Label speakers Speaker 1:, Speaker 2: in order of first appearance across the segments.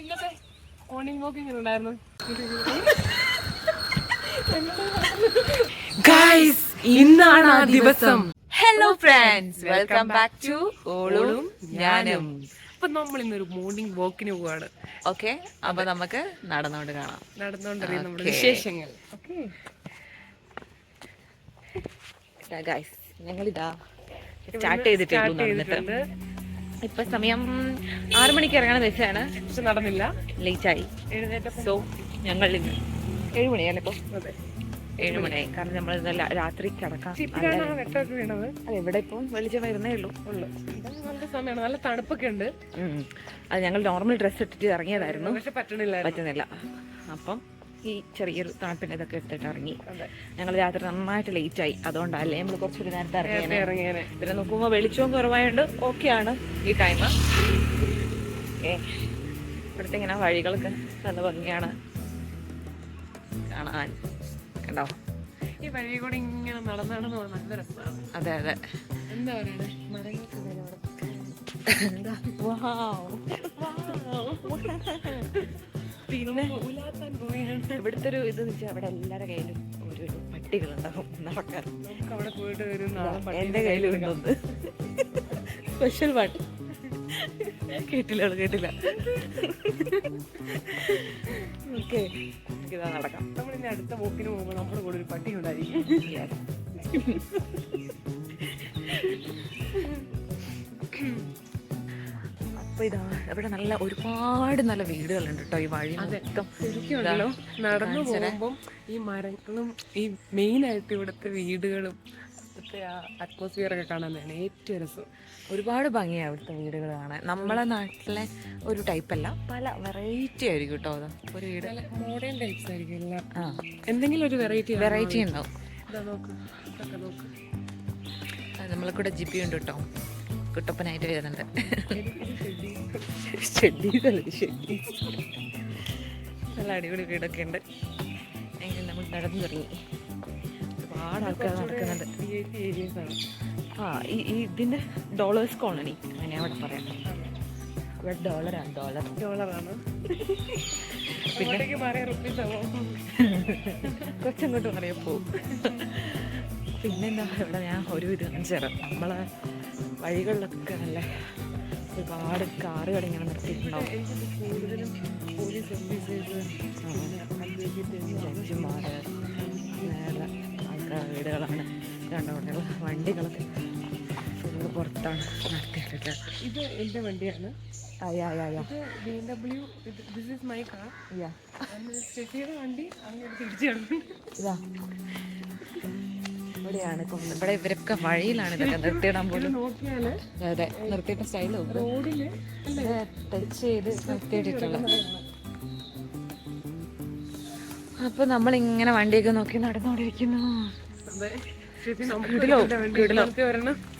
Speaker 1: ഇന്നത്തെ മോർണിംഗ് വാക്ക് എങ്ങനെ ഉണ്ടായിരുന്നു
Speaker 2: ഗൈസ് ഇന്നാണ് ആ ദിവസം.
Speaker 3: Hello friends welcome back to ഓളും ഞാനും.
Speaker 1: അപ്പൊ നമ്മൾ ഇന്നൊരു മോർണിംഗ് വാക്കിന് പോവാണ്.
Speaker 3: ഓക്കെ അപ്പൊ നമുക്ക് നടന്നുകൊണ്ട് കാണാം.
Speaker 1: നടന്നുകൊണ്ടറിയാം നമ്മുടെ. വിശേഷങ്ങൾ. ഓക്കെ
Speaker 3: ഗൈസ് ഞങ്ങളിതാ സ്റ്റാർട്ട് ചെയ്തിട്ടുണ്ട്. ഇപ്പൊ സമയം ആറു മണിക്ക് ഇറങ്ങാന്ന് വെച്ചാണ്
Speaker 1: നടന്നില്ല.
Speaker 3: ലേറ്റ് ആയി സോ ഞങ്ങൾ ഇന്ന് ഏഴ് മണിയല്ലേ ഇപ്പൊ. ഏഴ് മണിയായി കാരണം നമ്മൾ ഇന്നലെ രാത്രി കിടക്കാം. അതെ. ഇവിടെ ഇപ്പം വെളിച്ചം വരുന്നേ ഉള്ളൂ.
Speaker 1: ഉള്ളു. നല്ല സമയമാണ് നല്ല തണുപ്പൊക്കെ ഉണ്ട്.
Speaker 3: അത് ഞങ്ങൾ നോർമൽ ഡ്രസ്സ് ഇട്ടിട്ട് ഇറങ്ങിയതായിരുന്നു.
Speaker 1: പക്ഷെ പറ്റണില്ല
Speaker 3: പറ്റുന്നില്ല. അപ്പം ഈ ചെറിയൊരു തണുപ്പിന്റെ ഇതൊക്കെ എടുത്തിട്ട് ഇറങ്ങി. ഞങ്ങൾ രാത്രി നന്നായിട്ട് ലേറ്റ് ആയി. അതുകൊണ്ടല്ലേ നമ്മൾ കുറച്ചൊരു നേരത്തെ
Speaker 1: ഇറങ്ങിയാണ്
Speaker 3: പിന്നെ നോക്കുമ്പോൾ വെളിച്ചവും കുറവായതുകൊണ്ട് ഓക്കെയാണ് ഈ ടൈം ഇവിടുത്തെ ഇങ്ങനെ വഴികളൊക്കെ നല്ല ഭംഗിയാണ്. കാണാൻ. കണ്ടോ?
Speaker 1: ഈ വഴി കൂടെ ഇങ്ങനെ നടന്നാണ് നടന്ന് നല്ല രസമാണ്
Speaker 3: അതെ അതെ.
Speaker 1: എന്താ പറയണേ? അവിടെ
Speaker 3: എന്താ? വാവ്.
Speaker 1: പിന്നെ
Speaker 3: ഇവിടുത്തെ ഒരു ഇത് വെച്ചാൽ അവിടെ എല്ലാവരുടെ കയ്യിലും ഒരു ഒരു പട്ടികളുണ്ടാവും നടക്കാൻ.
Speaker 1: അവിടെ പോയിട്ട് വരും നാളെ പട്ടീനെ
Speaker 3: എന്റെ കയ്യിലും ഉണ്ടോന്ന് സ്പെഷ്യൽ പാട്ട്. കേട്ടില്ല അവൾ കേട്ടില്ല. ഓക്കെ. ഇതാ നടക്കാം.
Speaker 1: നമ്മൾ ഇനി അടുത്ത പോക്കിന് പോകുമ്പോൾ നമ്മുടെ കൂടെ ഒരു പട്ടി ഉണ്ടായിരിക്കും.
Speaker 3: ഇതാ ഇവിടെ നല്ല ഒരുപാട് നല്ല വീടുകളുണ്ട് കേട്ടോ ഈ വഴി മൊത്തം.
Speaker 1: നടന്നു
Speaker 3: പോകുമ്പോൾ
Speaker 1: പോകുമ്പം ഈ മരങ്ങളും ഈ മെയിൻ ആയിട്ട് ഇവിടുത്തെ വീടുകളും ഇവിടുത്തെ ആ അറ്റ്മോസ്ഫിയർ ഒക്കെ കാണാൻ തന്നെ ഏറ്റവും രസം.
Speaker 3: ഒരുപാട് ഭംഗിയാണ് ഇവിടുത്തെ വീടുകൾ കാണാൻ. നമ്മളെ നാട്ടിലെ ഒരു ടൈപ്പ് അല്ല പല വെറൈറ്റി ആയിരിക്കും കേട്ടോ അത്. ഒരു വീട്.
Speaker 1: മോഡേൺ ടൈപ്സ് ആയിരിക്കും എല്ലാം.
Speaker 3: ആ.
Speaker 1: എന്തെങ്കിലും ഒരു വെറൈറ്റി
Speaker 3: വെറൈറ്റി ഉണ്ടാവും. നമ്മളെ കൂടെ ജിപ്പി ഉണ്ട് കേട്ടോ. കുട്ടപ്പനായിട്ട് വരുന്നുണ്ട്.
Speaker 1: ഷെഡി.
Speaker 3: നല്ല അടിപൊളി വീടൊക്കെ ഉണ്ട് എങ്കിൽ നമ്മൾ നടന്നു തുടങ്ങി. ഒരുപാട് ആൾക്കാർ നടക്കുന്നുണ്ട് ആ ഈ ഇതിന്റെ ഡോളേഴ്സ് കോളനി അങ്ങനെ അവിടെ പറയാം. ഇവിടെ ഡോളറാണ് ഡോളർ
Speaker 1: ഡോളറാണ് പിന്നെ?
Speaker 3: കൊച്ചങ്ങോട്ട് പറയാൻ പോവും. പിന്നെന്താ ഇവിടെ ഞാൻ ഒരു ഇത് ചേർ നമ്മളെ വഴികളിലൊക്കെ നല്ല ഒരുപാട് കാറുകൾ ഇങ്ങനെ നിർത്തിയിട്ടുണ്ടാവും ജഡ്ജിമാർ ആൾക്കാർ വീടുകളാണ്. രണ്ടവിടെയുള്ള വണ്ടികളൊക്കെ ഫുള്ള് പുറത്താണ് നിർത്തിയിട്ടിട്ട്
Speaker 1: ഇത് എന്റെ വണ്ടിയാണ്. വണ്ടി
Speaker 3: ഇതാ. ഇവിടെയാണ് ഇവിടെ ഇവരൊക്കെ വഴിയിലാണ് ഇതൊക്കെ നിർത്തിയിടാൻ പോലും. അതെ നിർത്തിയിട്ട
Speaker 1: സ്റ്റൈൽ
Speaker 3: ടച്ച് ചെയ്ത് നിർത്തിയിട്ടുള്ള അപ്പൊ നമ്മൾ ഇങ്ങനെ വണ്ടിയൊക്കെ നോക്കി നടന്നുകൊണ്ടിരിക്കുന്നു കിടിലോ, കിടിലോ.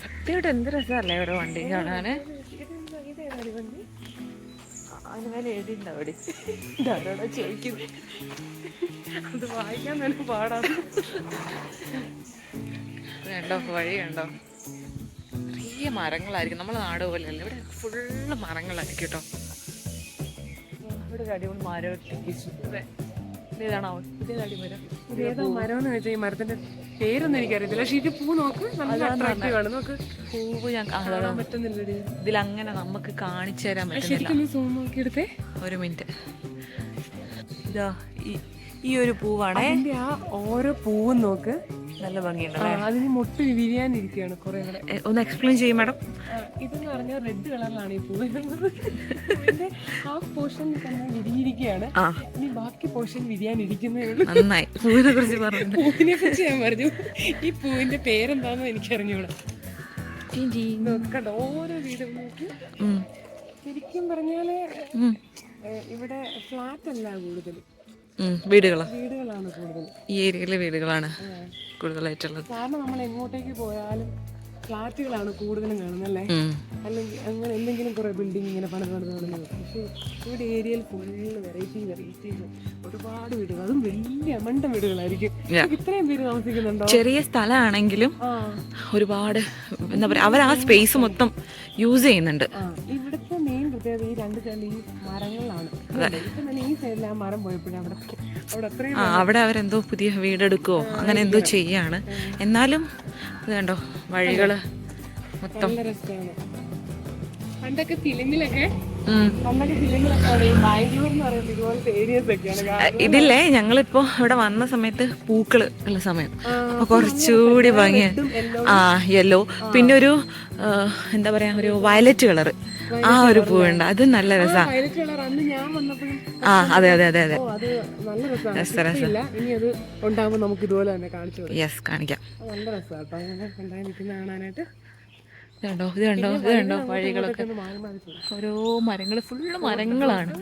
Speaker 3: സത്യമായിട്ട് എന്ത് രസമല്ലേ ഓരോ വണ്ടി കാണാന്?
Speaker 1: ചോദിക്കുന്നു വണ്ടി?
Speaker 3: അതിന് മേലെ എഴുതിണ്ടാവും അവിടെ. ഇതാരോടാ ചോദിക്കുന്നത്
Speaker 1: അത് വായിക്കാൻ തന്നെ പാടാണ്
Speaker 3: കണ്ടോ വഴി കണ്ടോ ചെറിയ മരങ്ങളായിരിക്കും നമ്മളെ നാട് പോലെയല്ല. ഇവിടെ ഫുള്ള് മരങ്ങളായിരിക്കും കേട്ടോ. ഇവിടെ ഒരു അടിപൊളി മരം ഇതാണോ? ഇതേതാടി മരം.
Speaker 1: ഇത് ഏതാ മരം എന്ന് വെച്ചാൽ ഈ മരത്തിന്റെ പേരൊന്നും എനിക്കറിയത്തില്ല. പക്ഷെ ഇത് പൂ നോക്ക്. നല്ല അട്രാക്റ്റീവ് ആണ്. നോക്ക്.
Speaker 3: പൂവ് ഞാൻ കാണാൻ
Speaker 1: പറ്റുന്നില്ല
Speaker 3: ഇതിലങ്ങനെ നമുക്ക് കാണിച്ചു തരാൻ പറ്റുന്നില്ല.
Speaker 1: ശരിക്കും നീ സൂം നോക്കി എടുത്തേ.
Speaker 3: ഒരു മിനിറ്റ് ഇതാ ഈ- ഒരു പൂവാണ്.
Speaker 1: ആ ഓരോ പൂവും നോക്ക്.
Speaker 3: നല്ല ഭംഗിയുണ്ട്
Speaker 1: ആ, അതിന് മുട്ട് വിരിയാനിരിക്കുകയാണ് കുറെ കൂടെ
Speaker 3: എ, ഒന്ന് എക്സ്പ്ലെയിൻ ചെയ്യും മാഡം.
Speaker 1: ഇതെന്ന് പറഞ്ഞാൽ റെഡ് കളറിലാണ് ഈ പൂ വരുന്നത്. ഇതിന്റെ ഹാഫ് പോർഷൻ തന്നെ വിരിയിരിക്കുകയാണ് ഇനി ബാക്കി പോർഷൻ വിരിയാനിരിക്കുന്നേ ഉള്ളൂ.
Speaker 3: നന്നായി. പൂവിനെ കുറിച്ച് പറഞ്ഞു
Speaker 1: പൂവിനെ കുറിച്ച് ഞാൻ പറഞ്ഞു. ഈ പൂവിന്റെ പേരെന്താണെന്ന് എനിക്ക് അറിഞ്ഞൂടാ നോക്കണ്ട ഓരോ വീടും നോക്കി. ശരിക്കും പറഞ്ഞാൽ ഇവിടെ ഫ്ലാറ്റ് അല്ല കൂടുതൽ
Speaker 3: വീടുകളോ?
Speaker 1: വീടുകളാണ് കൂടുതൽ.
Speaker 3: ഈ ഏരിയയിലെ വീടുകളാണ് കൂടുതലായിട്ടുള്ളത്.
Speaker 1: കാരണം നമ്മൾ എങ്ങോട്ടേക്ക് പോയാലും ഫ്ലാറ്റുകളാണ് കൂടുതലും കാണുന്നത് അല്ലേ. അല്ലെങ്കിൽ അങ്ങനെ എന്തെങ്കിലും കുറെ ബിൽഡിംഗ് ഇങ്ങനെ പണിത് പണിത് പണിത്. പക്ഷേ ഇവിടെ ഏരിയയിൽ ഫുള്ള് വെറൈറ്റി വെറൈറ്റീസ് ഒരുപാട് വീടുകൾ. അതും വലിയ മണ്ടൻ വീടുകളായിരിക്കും. ഇത്രയും പേര് താമസിക്കുന്നുണ്ടോ?
Speaker 3: ചെറിയ സ്ഥലമാണെങ്കിലും ഒരുപാട് എന്താ പറയാ അവർ ആ സ്പേസ് മൊത്തം യൂസ് ചെയ്യുന്നുണ്ട്.
Speaker 1: ഇവിടെ ഇവിടുത്തെ പ്രത്യേകത ഈ രണ്ട് സൈഡിൽ ഈ ഇപ്പൊ തന്നെ ഈ സൈഡിൽ ആ മരം പോയപ്പോഴും അവിടെ അവിടെ അത്രയും
Speaker 3: ആ അവിടെ അവരെന്തോ പുതിയ വീടെടുക്കുവോ അങ്ങനെ എന്തോ ചെയ്യാണ്. എന്നാലും ഇത് കണ്ടോ വഴികൾ മൊത്തം.
Speaker 1: നല്ല രസമാണ് പണ്ടൊക്കെ ഫിലിമിലൊക്കെ
Speaker 3: ഉം.
Speaker 1: പണ്ടൊക്കെ ഫിലിമിലൊക്കെ അവിടെ ഈ ബാംഗ്ലൂർ എന്ന് പറയുന്നത് ഇതുപോലത്തെ ഏരിയസ് ഒക്കെയാണ് കാണുന്നത്.
Speaker 3: ഇതില്ലേ ഞങ്ങളിപ്പോ ഇവിടെ വന്ന സമയത്ത് പൂക്കൾ ഉള്ള സമയം. അപ്പൊ കുറച്ചുകൂടി ഭംഗിയാണ് ആ യെല്ലോ പിന്നെ ഒരു എന്താ പറയാ ഒരു വയലറ്റ് കളറ് ആ ഒരു പൂവുണ്ട്. അത് നല്ല രസാ.
Speaker 1: വയലറ്റ് അന്ന് ഞാൻ വന്നപ്പോഴും
Speaker 3: ആ അതെ അതെ അതെ അതെ.
Speaker 1: രസമാണ്
Speaker 3: രസം, രസം.
Speaker 1: ഇനി അത് ഉണ്ടാകുമ്പോൾ നമുക്ക് ഇതുപോലെ തന്നെ കാണിച്ചു
Speaker 3: യെസ് കാണിക്കാം.
Speaker 1: നല്ല രസമാണ് അങ്ങനെ ഉണ്ടായി നിൽക്കുന്ന കാണാനായിട്ട്.
Speaker 3: ഇത് കണ്ടോ ഇത് കണ്ടോ ഇത് കണ്ടോ വഴികളൊക്കെ. ഓരോ മരങ്ങൾ ഫുള്ള് മരങ്ങളാണ്.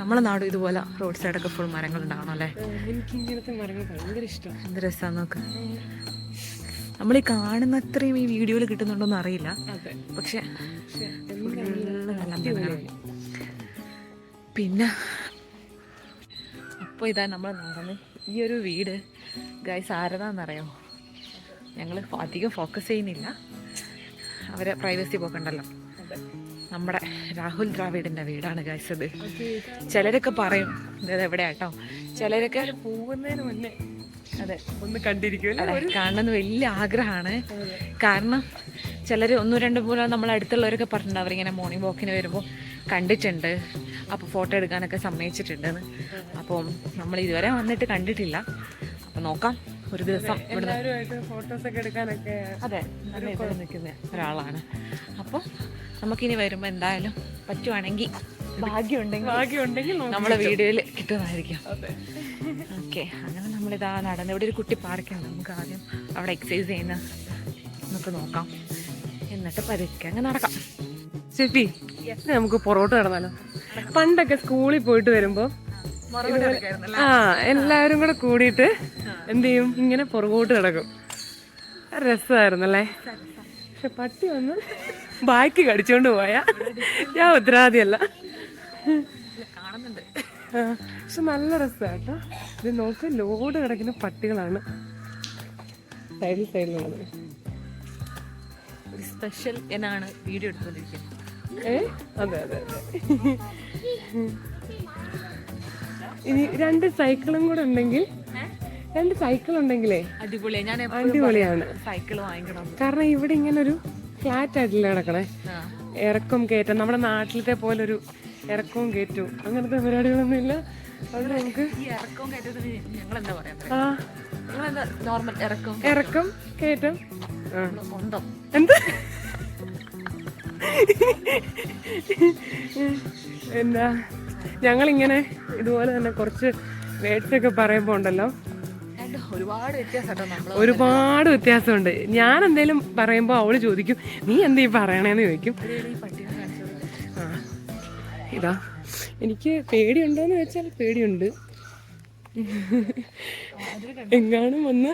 Speaker 3: നമ്മളെ നാട് ഇതുപോലെ റോഡ് സൈഡൊക്കെ ഫുൾ മരങ്ങൾ ഉണ്ടാവണം അല്ലേ?
Speaker 1: എനിക്ക് ഇങ്ങനത്തെ മരങ്ങൾ ഭയങ്കര ഇഷ്ടമാണ്
Speaker 3: എന്ത് രസമാണ് നോക്ക്. നമ്മൾ ഈ കാണുന്ന അത്രയും ഈ വീഡിയോയിൽ കിട്ടുന്നുണ്ടോന്ന് അറിയില്ല. പക്ഷെ പിന്നെ അപ്പോൾ ഇതാ നമ്മൾ നടന്ന് ഈ ഒരു വീട്. ഗൈസ് ആരതാന്നറിയോ? ഞങ്ങൾ അധികം ഫോക്കസ് ചെയ്യുന്നില്ല. അവരെ പ്രൈവസി പോക്കണ്ടല്ലോ. നമ്മുടെ രാഹുൽ ദ്രാവിഡിന്റെ വീടാണ് ഗൈസ് ഇത്. ചിലരൊക്കെ പറയും ഇത് എവിടെയാട്ടോ ചിലരൊക്കെ
Speaker 1: പോകുന്നതിന് മുന്നേ
Speaker 3: അതെ
Speaker 1: ഒന്ന് കണ്ടിരിക്കും.
Speaker 3: കാണണമെന്ന് വലിയ ആഗ്രഹമാണ്. കാരണം ചിലർ ഒന്നും രണ്ടും പോലെ നമ്മൾ അടുത്തുള്ളവരൊക്കെ പറഞ്ഞിട്ടുണ്ട്. അവരിങ്ങനെ മോർണിംഗ് വാക്കിന് വരുമ്പോൾ കണ്ടിട്ടുണ്ട്. അപ്പോൾ ഫോട്ടോ എടുക്കാനൊക്കെ സമ്മതിച്ചിട്ടുണ്ടെന്ന് അപ്പം നമ്മൾ ഇതുവരെ വന്നിട്ട് കണ്ടിട്ടില്ല. അപ്പം നോക്കാം. ഒരു ദിവസം അതെ നിൽക്കുന്ന ഒരാളാണ്. അപ്പോൾ നമുക്കിനി വരുമ്പോൾ എന്തായാലും പറ്റുവാണെങ്കിൽ ഭാഗ്യമുണ്ടെങ്കിൽ
Speaker 1: ഭാഗ്യമുണ്ടെങ്കിൽ
Speaker 3: നമ്മളെ വീഡിയോയിൽ കിട്ടുന്നതായിരിക്കും. ഓക്കെ നമ്മളിതാ നടന്ന് ഇവിടെ ഒരു കുട്ടി പാർക്കുണ്ട്. നമുക്ക് ആദ്യം അവിടെ എക്സസൈസ് ചെയ്യുന്ന നമുക്ക് നോക്കാം. എന്നിട്ട് പതുക്കെ അങ്ങ് നടക്കാം.
Speaker 1: ഷെഫി നമുക്ക് പൊറോട്ട് നടന്നാലോ? പണ്ടൊക്കെ സ്കൂളിൽ പോയിട്ട് വരുമ്പോ ആ എല്ലാവരും കൂടെ കൂടിയിട്ട് എന്ത് ചെയ്യും? ഇങ്ങനെ പുറകോട്ട് കിടക്കും രസമായിരുന്നല്ലേ? പക്ഷെ പട്ടി വന്ന് ബാക്കി കടിച്ചോണ്ട് പോയാ. ഞാൻ ഉത്തരവാദിയല്ല.
Speaker 3: കാണുന്നുണ്ട്.
Speaker 1: പക്ഷെ നല്ല രസമാട്ടോ ഇത് നോക്ക് ലോഡ് കിടക്കുന്ന പട്ടികളാണ്. സൈഡിൽ സൈഡിലുള്ളത്
Speaker 3: സ്പെഷ്യൽ എന്നാണ് വീഡിയോ എടുത്തുകൊണ്ടിരിക്കുന്നത്.
Speaker 1: ഏ? അതെ അതെ അതെ. ഇനി രണ്ട് സൈക്കിളും കൂടെ ഉണ്ടെങ്കിൽ രണ്ട് സൈക്കിൾ ഉണ്ടെങ്കിലേ
Speaker 3: അടിപൊളിയാണ് ഞാൻ
Speaker 1: അടിപൊളിയാണ്.
Speaker 3: സൈക്കിൾ വാങ്ങിക്കണം.
Speaker 1: കാരണം ഇവിടെ ഇങ്ങനെ ഒരു ഫ്ലാറ്റ് ആയിട്ടില്ല കിടക്കണേ. ഇറക്കം കയറ്റം. നമ്മുടെ നാട്ടിലത്തെ പോലെ ഒരു ഇറക്കവും കയറ്റവും. അങ്ങനത്തെ പരിപാടികളൊന്നും ഇല്ല അത് നമുക്ക്
Speaker 3: ഇറക്കം
Speaker 1: കയറ്റം. എന്ത്? എന്താ? ഞങ്ങളിങ്ങനെ ഇതുപോലെ തന്നെ കുറച്ച് വേർഡ്സ് ഒക്കെ പറയുമ്പോൾ ഉണ്ടല്ലോ
Speaker 3: ഒരുപാട് വ്യത്യാസം
Speaker 1: ഒരുപാട് വ്യത്യാസമുണ്ട്. ഞാൻ എന്തേലും പറയുമ്പോൾ അവൾ ചോദിക്കും നീ എന്താ ഈ പറയണേന്ന് ചോദിക്കും. ഇതാ. എനിക്ക് പേടിയുണ്ടോന്ന് വെച്ചാൽ പേടിയുണ്ട്. എങ്ങാനും വന്ന്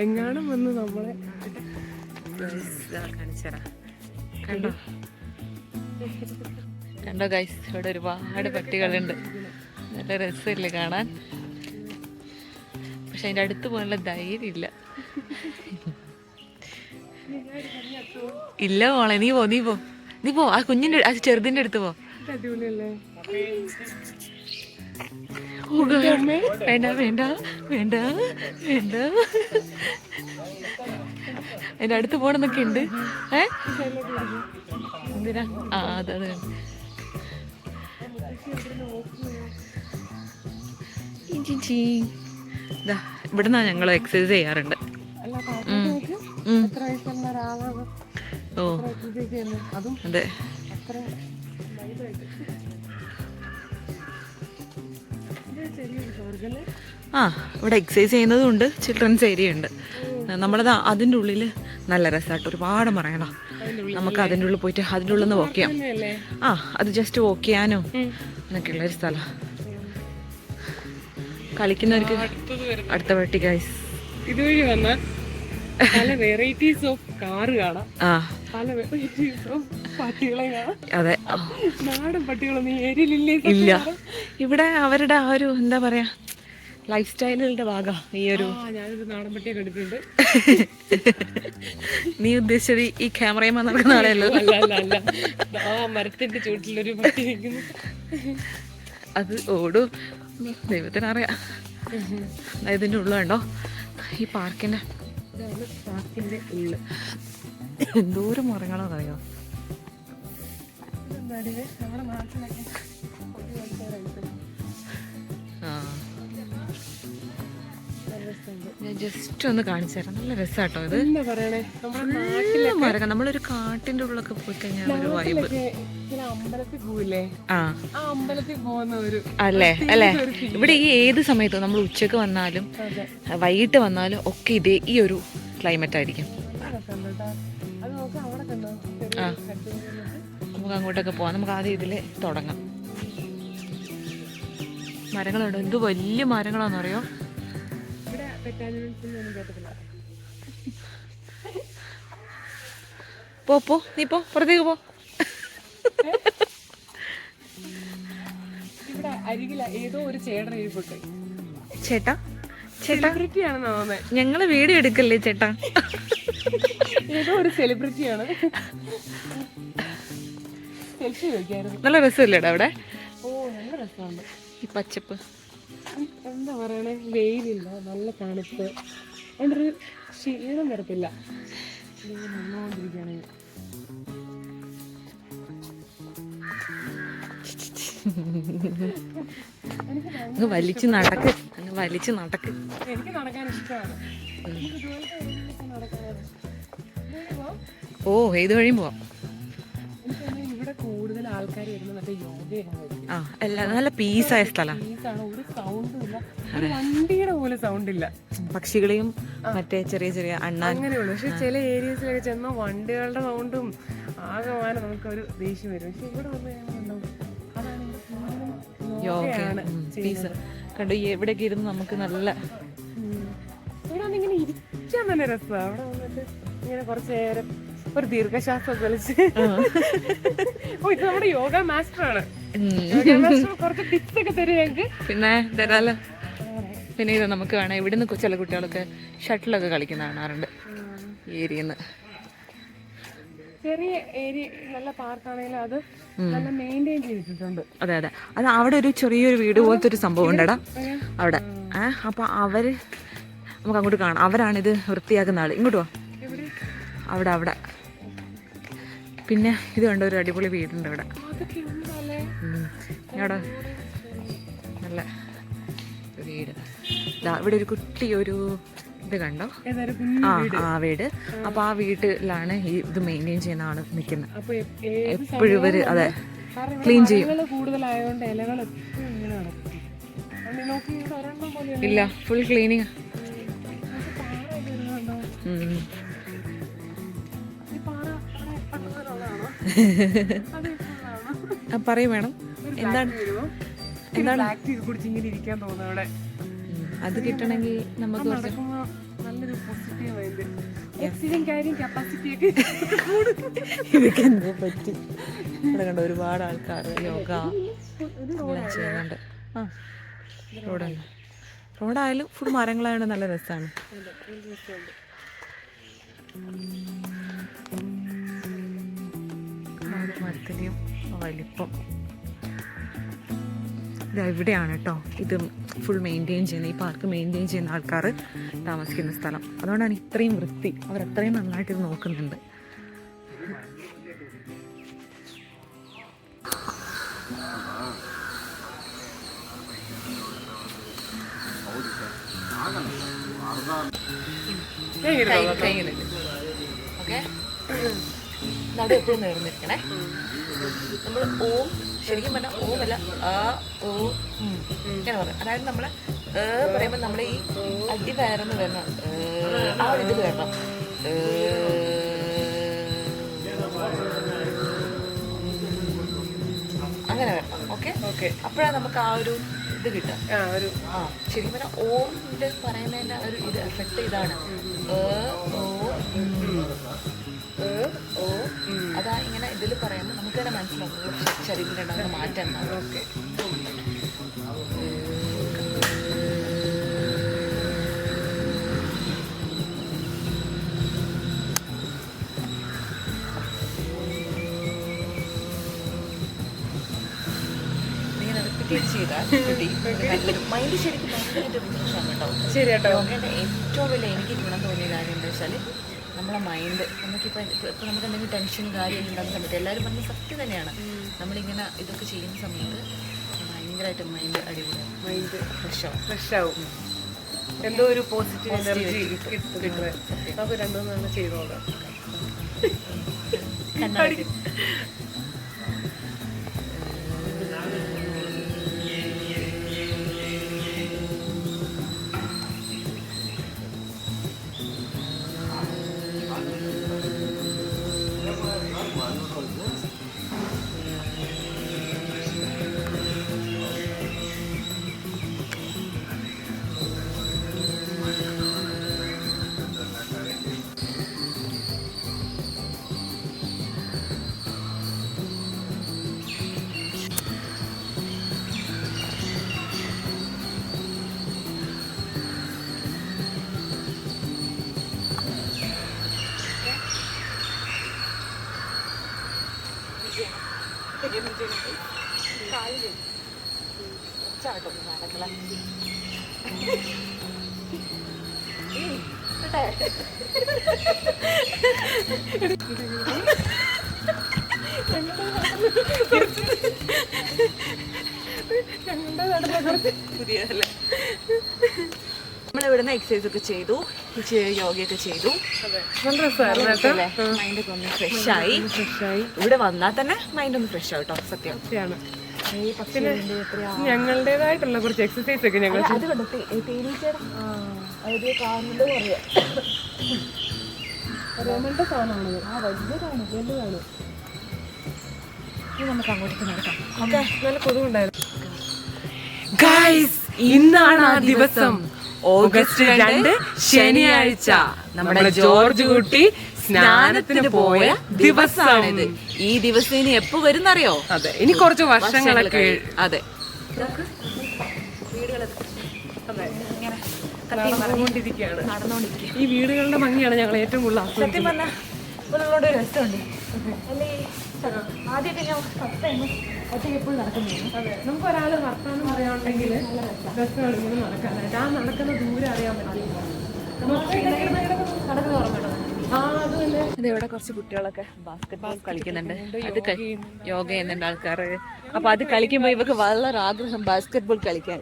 Speaker 1: എങ്ങാനും വന്ന് നമ്മളെ
Speaker 3: കണ്ടോ? കണ്ടോ ഗൈസ് ഇവിടെ ഒരുപാട് പട്ടികളുണ്ട്. നല്ല രസമില്ലേ കാണാൻ? പക്ഷെ അതിന്റെ അടുത്ത് പോകാനുള്ള ധൈര്യം ഇല്ല മോളെ നീ പോ നീ പോ. നീ പോ ആ കുഞ്ഞിന്റെ ആ ചെറുതിന്റെ അടുത്ത് പോ. വേണ്ട വേണ്ട വേണ്ട വേണ്ട. എന്റെ അടുത്ത് പോണെന്നൊക്കെ ഉണ്ട്. ഏ? എന്തിനാ? ആ അതാണ് ഇവിടുന്നാ ഞങ്ങൾ എക്സസൈസ് ചെയ്യാറുണ്ട്.
Speaker 1: എത്ര വയസ്സുള്ള ഒരാളാണ്
Speaker 3: ഓ.
Speaker 1: അതും
Speaker 3: ആ ഇവിടെ എക്സസൈസ് ചെയ്യുന്നതും ഉണ്ട്. ചിൽഡ്രൻസ് ഏരിയ ഉണ്ട്. നമ്മളത് അതിന്റെ ഉള്ളിൽ നല്ല രസമായിട്ട് ഒരുപാട് മറയണം നമുക്ക് അതിന്റെ ഉള്ളിൽ പോയിട്ട് അതിന്റെ ഉള്ളിൽ നിന്ന് വോക്ക് ചെയ്യാം. ആ അത് ജസ്റ്റ് വോക്ക് ചെയ്യാനോ? എന്നൊക്കെയുള്ള ഒരു സ്ഥലം. കളിക്കുന്നവർക്ക് അടുത്ത വെട്ടി ഗൈസ്
Speaker 1: ഇതുവഴി വന്നാൽ പല വെറൈറ്റീസ് ഓഫ് കാറ് കാണാം. പല വെറൈറ്റീസ് ഓഫ് പട്ടികളെ കാണാം.
Speaker 3: അതെ.
Speaker 1: നാടൻ പട്ടികളൊന്നും ഏരിയയിലില്ലേ
Speaker 3: ഇല്ല. ഇവിടെ അവരുടെ ആ ഒരു എന്താ പറയാ ലൈഫ് സ്റ്റൈലുകളുടെ ഭാഗം ഈ ഒരു നീ ഉദ്ദേശിച്ചത് ഈ ക്യാമറയും നടക്കുന്ന ആളെയല്ലോ?
Speaker 1: മരത്തിന്റെ ചുവട്ടിലൊരു പട്ടി
Speaker 3: അത് ഓടും. ദൈവത്തിനറിയാം. അതായത് ഇതിന്റെ ഉള്ളുണ്ടോ ഈ പാർക്കിന്റെ
Speaker 1: ഇതാണ് പാർക്കിന്റെ ഉള്ളിൽ
Speaker 3: എന്തോരം മരങ്ങളാണെന്ന് അറിയാം?
Speaker 1: നമ്മുടെ നാട്ടിലൊക്കെ
Speaker 3: ഞാൻ ജസ്റ്റ് ഒന്ന് കാണിച്ചു തരാം. നല്ല രസാട്ടോ ഇത്. മരങ്ങൾ. നമ്മളൊരു കാട്ടിന്റെ ഉള്ളിലൊക്കെ പോയി കഴിഞ്ഞാൽ ഒരു വൈബ് അല്ലേ? അല്ലേ? ഇവിടെ ഈ ഏത് സമയത്തും നമ്മൾ ഉച്ചയ്ക്ക് വന്നാലും വൈകിട്ട് വന്നാലും ഒക്കെ ഇതേ ഈ ഒരു ക്ലൈമറ്റ് ആയിരിക്കും.
Speaker 1: ആ.
Speaker 3: നമുക്ക് അങ്ങോട്ടൊക്കെ പോവാം. നമുക്ക് ആദ്യം ഇതിൽ തുടങ്ങാം. മരങ്ങളുണ്ട് എന്ത് വലിയ മരങ്ങളാണെന്ന് പോ പോ നീ പോ പുറത്തേക്ക് പോ.
Speaker 1: ഇവിടെ അരികില ഏതോ ഒരു ചേട്ടൻ
Speaker 3: ചേട്ടാ ചേട്ടാ.
Speaker 1: തോന്നുന്നത്
Speaker 3: ഞങ്ങൾ വീഡിയോ എടുക്കല്ലേ ചേട്ടാ?
Speaker 1: ഏതോ ഒരു സെലിബ്രിറ്റിയാണ് സെൽഫി ചോദിക്കായിരുന്നു
Speaker 3: നല്ല രസമില്ലേടാ അവിടെ
Speaker 1: ഓ നല്ല രസമുണ്ട്.
Speaker 3: ഈ പച്ചപ്പ്.
Speaker 1: എന്താ പറയണേ? വെയിലില്ല നല്ല തണുപ്പ്. അതുകൊണ്ടൊരു ക്ഷീണം വരത്തില്ല. ഭയങ്കര-
Speaker 3: അങ്ങ് വലിച്ചു നടക്ക്. അങ്ങ് വലിച്ചു നടക്ക്.
Speaker 1: എനിക്ക് നടക്കാൻ ഇഷ്ടമാണ്.
Speaker 3: ഓ ഏത് വഴിയും പോവാം.
Speaker 1: കൂടുതൽ ആൾക്കാർ വരുന്നത് മറ്റേ യോഗയാണ്
Speaker 3: ആ അല്ല നല്ല പീസായ സ്ഥലം.
Speaker 1: പീസാണ് ഒരു സൗണ്ടും ഇല്ല. ഒരു വണ്ടിയുടെ പോലെ സൗണ്ട് ഇല്ല.
Speaker 3: പക്ഷികളെയും മറ്റേ ചെറിയ ചെറിയ അണ്ണാൻ
Speaker 1: അങ്ങനെയുള്ളൂ പക്ഷെ ചില ഏരിയസിലൊക്കെ ചെന്ന വണ്ടികളുടെ സൗണ്ടും ആകമാനം നമുക്ക് ഒരു ദേഷ്യം വരും. പക്ഷെ ഇവിടെ വന്നു കൂടുതലും യോഗയാണ്.
Speaker 3: പീസ് കണ്ടു എവിടെയൊക്കെ ഇരുന്ന് നമുക്ക് നല്ല.
Speaker 1: ഇവിടെ വന്ന് ഇങ്ങനെ ഇരിക്കാൻ തന്നെ രസമാണ് അവിടെ വന്നിട്ട് ഇങ്ങനെ കുറച്ച് നേരം ഒരു ദീർഘശ്വാസം വലിച്ച് ഓ ഇത് നമ്മുടെ യോഗ മാസ്റ്റർ ആണ് യോഗ മാസ്റ്റർ കുറച്ച് ടിപ്സ് ഒക്കെ തരും ഞങ്ങൾക്ക്
Speaker 3: പിന്നെ തരാലോ? പിന്നെ ഇത് നമുക്ക് കാണാം ഇവിടുന്ന് ചില കുട്ടികളൊക്കെ ഷട്ടിലൊക്കെ കളിക്കുന്ന കാണാറുണ്ട്. ഏരിയയിൽ നിന്ന്
Speaker 1: ചെറിയ ഏരിയ നല്ല പാർക്കാണെങ്കിലും അത് നല്ല മെയിന്റെയിൻ ചെയ്തിട്ടുണ്ട്.
Speaker 3: അതെ അതെ. അത് അവിടെ ഒരു ചെറിയൊരു വീട് പോലത്തെ ഒരു സംഭവം ഉണ്ടടാ. അവിടെ. ഏ അപ്പൊ അവർ നമുക്ക് അങ്ങോട്ട് കാണാം. അവരാണിത് വൃത്തിയാക്കുന്ന ആൾ. ഇങ്ങോട്ട് വാ.
Speaker 1: ഇവിടെ
Speaker 3: അവിടെ അവിടെ. പിന്നെ ഇത് കണ്ട ഒരു അടിപൊളി വീടുണ്ട് ഇവിടെ. നല്ല വീട്. ഇതാ ഇവിടെ ഒരു കുട്ടി ഒരു ഇത് കണ്ടോ? ആ ആ വീട്. അപ്പൊ ആ വീട്ടിലാണ് ഈ ഇത് മെയിന്റെയിൻ ചെയ്യുന്ന ആൾ നിൽക്കുന്നത് എപ്പോഴും ഇവർ അതെ ക്ലീൻ ചെയ്യും. ഇല്ല ഫുൾ ക്ലീനിങ് പറയും വേണം എന്താണ്?
Speaker 1: എന്താണ്? ഇരിക്കാൻ തോന്നുന്നു അവിടെ
Speaker 3: അത് കിട്ടണമെങ്കിൽ നമുക്ക്
Speaker 1: നല്ലൊരു പോസിറ്റീവ് ഓക്സിജൻ കാര്യം
Speaker 3: ഇതൊക്കെ എന്തോ പറ്റി? ഇവിടെ കണ്ട ഒരുപാട് ആൾക്കാർ യോഗ ചെയ്യുന്നുണ്ട്. ആ റോഡുണ്ട് റോഡായാലും ഫുൾ മരങ്ങളായതുകൊണ്ട് നല്ല രസമാണ് മരത്തിന്റെയും വലിപ്പം. ഇതെവിടെയാണ് ഇവിടെയാണ് കേട്ടോ ഇത് ഫുൾ മെയിന്റെയിൻ ചെയ്യുന്ന ഈ പാർക്ക് മെയിന്റെയിൻ ചെയ്യുന്ന ആൾക്കാർ താമസിക്കുന്ന സ്ഥലം. അതുകൊണ്ടാണ് ഇത്രയും വൃത്തി. അവർ അവരത്രയും നന്നായിട്ട് ഇത് നോക്കുന്നുണ്ട്. ഓക്കെ. നടു എപ്പോഴും നേർന്നിരിക്കണേ നമ്മൾ ഓം ശരിക്കും പറഞ്ഞാൽ ഓം അല്ല ആ ഓ ഇങ്ങനെ പറയാം അതായത് നമ്മൾ പറയുമ്പോൾ നമ്മൾ ഈ അടി വയറെന്ന് വരണം ആ ഒരു ഇത് വരണം ഏ, അങ്ങനെ വരണം ഓക്കെ
Speaker 1: ഓക്കെ
Speaker 3: അപ്പോഴാണ് നമുക്ക് ആ ഒരു ഇത് കിട്ടുക
Speaker 1: ആ ഒരു
Speaker 3: ആ ശരിക്കും പറഞ്ഞാൽ ഓമിന്റെ പറയുന്നതിന്റെ ഒരു ഇത് എഫക്ട് ഇതാണ് ഏ, ഓ, എ അതാ ഇങ്ങനെ ഇതിൽ പറയുമ്പോൾ നമുക്ക് തന്നെ മനസ്സിലാക്കും ശരീരത്തിന്റെ ഉണ്ടാകുന്ന മാറ്റം എന്നാണ്.
Speaker 1: ഓക്കെ. ശരി കേട്ടോ
Speaker 3: ഏറ്റവും വലിയ എനിക്ക് ഗുണം തോന്നിയ കാര്യം എന്താ വെച്ചാൽ നമ്മളെ മൈൻഡ് നമുക്കിപ്പോൾ ഇപ്പോൾ നമുക്ക് എന്തെങ്കിലും ടെൻഷൻ കാര്യം ഉണ്ടാകുന്ന സമയത്ത് എല്ലാവരും പറഞ്ഞ സത്യം തന്നെയാണ്. നമ്മളിങ്ങനെ ഇതൊക്കെ ചെയ്യുന്ന സമയത്ത് ഭയങ്കരമായിട്ട് മൈൻഡ് അടിപൊളിയാണ്
Speaker 1: മൈൻഡ്
Speaker 3: ഫ്രഷ് ആവും.
Speaker 1: ഫ്രഷ് ആവും. എന്തോ ഒരു പോസിറ്റീവ് എനർജി കിട്ടുന്നത് അപ്പോൾ രണ്ടു മൂന്നെണ്ണം
Speaker 3: ചെയ്തോളാം. പുതിയതല്ലേ? നമ്മൾ ഇവിടുന്ന് എക്സസൈസ് ഒക്കെ ചെയ്തു യോഗയൊക്കെ ചെയ്തു. മൈൻഡ് ഒന്ന് ഫ്രഷ് ആയി.
Speaker 1: ഫ്രഷായി
Speaker 3: ഇവിടെ വന്നാൽ തന്നെ മൈൻഡ് ഒന്ന് ഫ്രഷ് ആവും കേട്ടോ സത്യം.
Speaker 1: ഞങ്ങളുടേതായിട്ടുള്ള കുറച്ച് എക്സസൈസ് ഒക്കെ ഞങ്ങൾ
Speaker 3: അത് കണ്ടോ? തേനീച്ചയുടെ അതായത് കാണുന്നത് പറയാ
Speaker 1: റോമന്റെ സാധനമാണത്. ആ വലിയതാണ് വലുതാണ്
Speaker 3: ഇനി നമുക്ക് അങ്ങോട്ടേക്ക് നടക്കാം. ഓക്കെ
Speaker 1: നല്ല കൊതുകുണ്ടായിരുന്നു.
Speaker 2: ഗൈസ് ഇന്നാണ് ആ ദിവസം. ഓഗസ്റ്റ് രണ്ട് ശനിയാഴ്ച. നമ്മുടെ ജോർജ് കുട്ടി സ്നാനത്തിന് പോയ ദിവസമാണിത്
Speaker 3: ഈ ദിവസം ഇനി എപ്പോ വരുന്നറിയോ?
Speaker 2: അതെ ഇനി കുറച്ച് വർഷങ്ങളൊക്കെ
Speaker 3: അതെ.
Speaker 1: ഈ വീടുകളുടെ ഭംഗിയാണ് ഞങ്ങൾ ഏറ്റവും കൂടുതൽ
Speaker 3: സത്യം പറഞ്ഞാൽ ഒരു രസമുണ്ട്. ആദ്യമൊക്കെ ഞാൻ ഒറ്റയ്ക്ക് എപ്പോഴും നടക്കുന്നു
Speaker 1: അതെ. നമുക്ക് ഒരാൾ വർത്താനം പറയാനുണ്ടെങ്കിൽ രസമാണ് ഇങ്ങനെ നടക്കാനായിട്ട്. ആ നടക്കുന്ന ദൂരം അറിയാൻ പറ്റില്ല. നമുക്ക്
Speaker 3: നടക്കുന്ന ഓർമ്മ ഇവിടെ കുറച്ച് കുട്ടികളൊക്കെ ബാസ്കറ്റ് ബോൾ കളിക്കുന്നുണ്ട്. അത് യോഗ ചെയ്യുന്നുണ്ട് ആൾക്കാർ അപ്പൊ അത് കളിക്കുമ്പോ ഇവർക്ക് വളരെ ആഗ്രഹം ബാസ്കറ്റ് ബോൾ കളിക്കാൻ.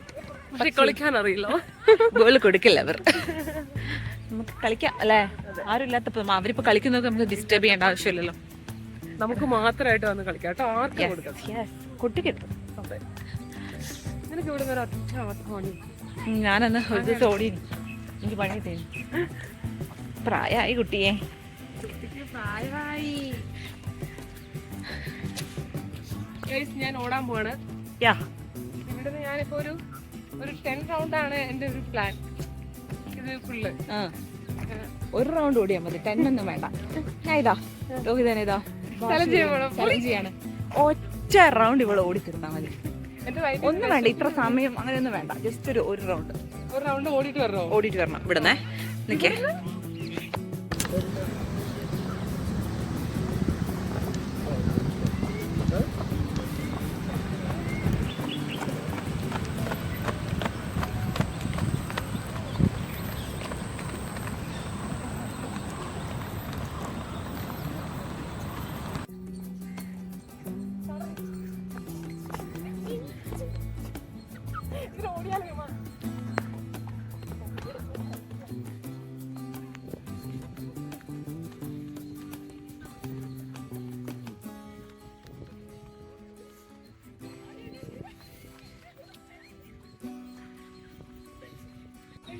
Speaker 1: പക്ഷെ കളിക്കാൻ അറിയില്ലോ
Speaker 3: ഗോൾ കൊടുക്കില്ല അവർ. നമുക്ക് കളിക്കാം അല്ലേ? ആരും ഇല്ലാത്തപ്പോ അവരിപ്പോ കളിക്കുന്നതൊക്കെ നമുക്ക് ഡിസ്റ്റർബ് ചെയ്യേണ്ട ആവശ്യമില്ലല്ലോ.
Speaker 1: നമുക്ക് മാത്രമായിട്ട് വന്ന് കളിക്കാം കേട്ടോ. ആർക്കും കൊടുക്കാം നിനക്ക് ഇവിടെ വരെ
Speaker 3: ഞാനന്ന് ഒരു ദിവസം ഓടി എനിക്ക് പണി തരും പ്രായമായി. കുട്ടിയെ
Speaker 1: ഞാൻ ഓടാൻ പോവാണ്.
Speaker 3: യാ.
Speaker 1: ഇവിടുന്ന് ഞാനിപ്പോ ഒരു ഒരു ടെൻ റൗണ്ട് ആണ് എന്റെ ഒരു പ്ലാൻ ഇത് ഫുള്ള്
Speaker 3: ആ. ഒരു റൗണ്ട് ഓടിയാൽ മതി. ടെൻ ഒന്നും വേണ്ട. ഞാൻ ഇതാ. രോഹിതൻ ഇതാ.
Speaker 1: ചലഞ്ച് ചെയ്യണം
Speaker 3: ചലഞ്ച് ചെയ്യാണ്. ഒറ്റ റൗണ്ട് ഇവിടെ ഓടി തീർന്നാ മതി ഒന്നും വേണ്ട. ഇത്ര സമയം അങ്ങനെയൊന്നും വേണ്ട. ജസ്റ്റ് ഒരു ഒരു റൗണ്ട്
Speaker 1: ഒരു റൗണ്ട് ഓടിയിട്ട് വരണോ?
Speaker 3: ഓടിയിട്ട് വരണം. ഇവിടുന്നേ. നിക്കേ. Thank you.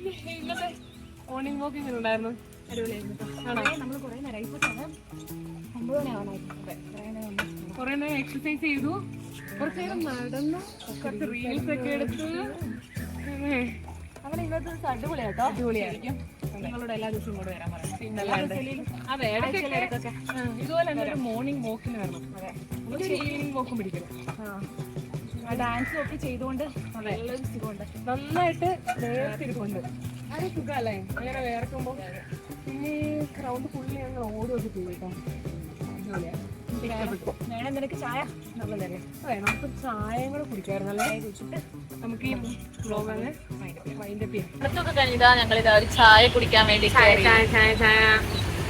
Speaker 1: ഇന്നത്തെ മോർണിംഗ് വാക്ക് ഇങ്ങനെ ഉണ്ടായിരുന്നു കുറെ നേരം എക്സസൈസ് ചെയ്തു. കുറച്ച് നേരം നടന്നു. കുറച്ച് റീൽസ് ഒക്കെ എടുത്ത്.
Speaker 3: അങ്ങനെ ഇന്നത്തെ ദിവസം അടിപൊളിയാട്ടോ.
Speaker 1: അടിപൊളിയായിരിക്കും
Speaker 3: നിങ്ങളോട് എല്ലാ ദിവസവും കൂടെ വരാൻ പറയാം
Speaker 1: അതെ ഇടയ്ക്കൊക്കെ ഇതുപോലെ തന്നെ ഒരു മോർണിംഗ് വാക്കിന് വരണം. ഈവനിങ് വാക്കും പിടിക്കണം.
Speaker 3: ഡാൻസും ഒക്കെ ചെയ്തുകൊണ്ട് നല്ലൊരു സുഖമുണ്ട്.
Speaker 1: നന്നായിട്ട് വേർത്തിരിപ്പുണ്ട് അത് സുഖമല്ലേ? അങ്ങനെ വേർക്കുമ്പോൾ പിന്നെ ക്രൗഡ് ഫുള്ളി ഞങ്ങൾ ഓടുകയൊക്കെ ചെയ്യും കേട്ടോ. വേണം നിനക്ക് ചായ? നല്ലതല്ലേ? അതെ നമുക്ക് ചായയും കൂടെ കുടിക്കായിരുന്നു നല്ല കുടിച്ചിട്ട് നമുക്ക് ഈ ബ്ലോഗ് അങ്ങ് വൈൻഡ് അപ്പ് ചെയ്യാം.
Speaker 3: ഞങ്ങൾ ഇതാ ഒരു ചായ കുടിക്കാൻ വേണ്ടി ചായ
Speaker 2: ചായ ചായ ചായ.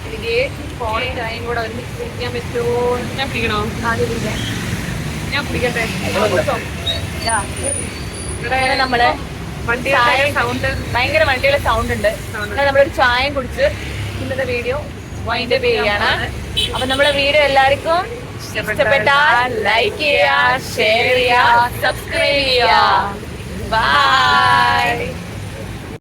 Speaker 3: എനിക്ക് ഫോണും ചായയും കൂടെ ഒരുമിച്ച് കുടിക്കാൻ പറ്റുമോ
Speaker 2: ഞാൻ പിടിക്കണോ
Speaker 3: ആദ്യം.
Speaker 2: ഞാൻ പിടിക്കട്ടെ
Speaker 3: ഇതാ. ഇവിടെ നമ്മൾ
Speaker 2: വണ്ടിയുടെ സൗണ്ട്
Speaker 3: ഭയങ്കര വണ്ടിയുടെ സൗണ്ട് ഉണ്ട്. നമ്മളൊരു ചായം കുടിച്ച് ഇന്നത്തെ വീഡിയോ വൈൻഡ് അപ്പ് ചെയ്യാണ് അപ്പൊ നമ്മുടെ വീഡിയോ എല്ലാവർക്കും ഇഷ്ടപ്പെട്ടാൽ ലൈക്ക് ചെയ്യുക ഷെയർ ചെയ്യുക സബ്സ്ക്രൈബ് ചെയ്യുക. ബൈ